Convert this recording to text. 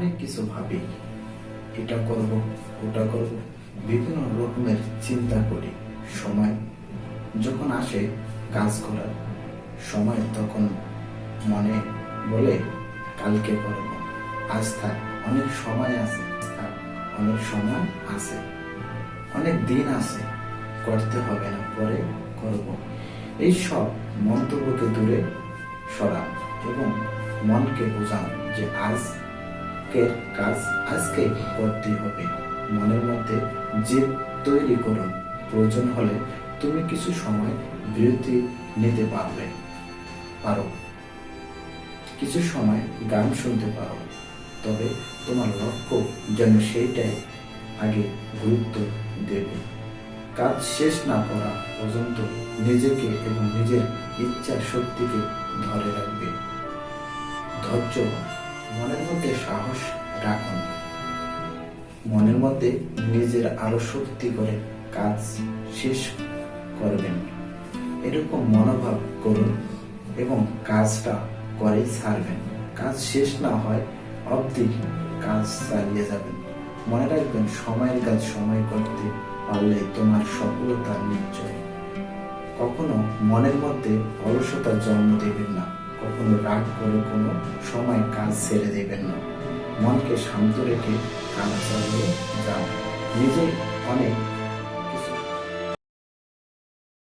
অনেক কিছু ভাবি। এটা করব, ওটা করব। বিভিন্ন রকমের চিন্তা করি। সময় যখন আসে, কাজ করার। সময় তখন মনে বলে, কালকে করব। আজ থাক, অনেক সময় আছে অনেক সময় আছে। অনেক দিন আছে, করতে হবে না, পরে করব। এই সব মন্তব্যকে দূরে সরান এবং মনকে বোঝান যে আজকের কাজ আজকে করতে হবে। মনের মধ্যে জেদ তৈরি করুন। প্রয়োজন হলে তুমি কিছু সময় বিরতি নিতে পারবে। পারো। কিছু সময় গান শুনতে পারো। তবে তোমার লক্ষ্য যেন সেইটাই আগে গুরুত্ব দেবে। কাজ শেষ না করা পর্যন্ত নিজেকে এবং নিজের ইচ্ছা শক্তিকে ধরে রাখবে। ধৈর্য মনের মধ্যে সাহস রাখুন। মনের মধ্যে নিজের আরও শক্তি করে কাজ শেষ করবেন। এরকম মনোভাব করুন এবং কাজটা করেই ছাড়বেন। কাজ শেষ না হয় অবধি কাজ চালিয়ে যাবেন। মনে রাখবেন, সময়ের কাজ সময় করতে পারলে তোমার সফলতা নিশ্চয় কখনো মনের মধ্যে অলসতা জন্ম দেবেন না। কখনো রাগ করে কোনো সময় কাজ ছেড়ে দেবেন না। মনকে শান্ত রেখে কাজ চালিয়ে যান। নিজে অনেক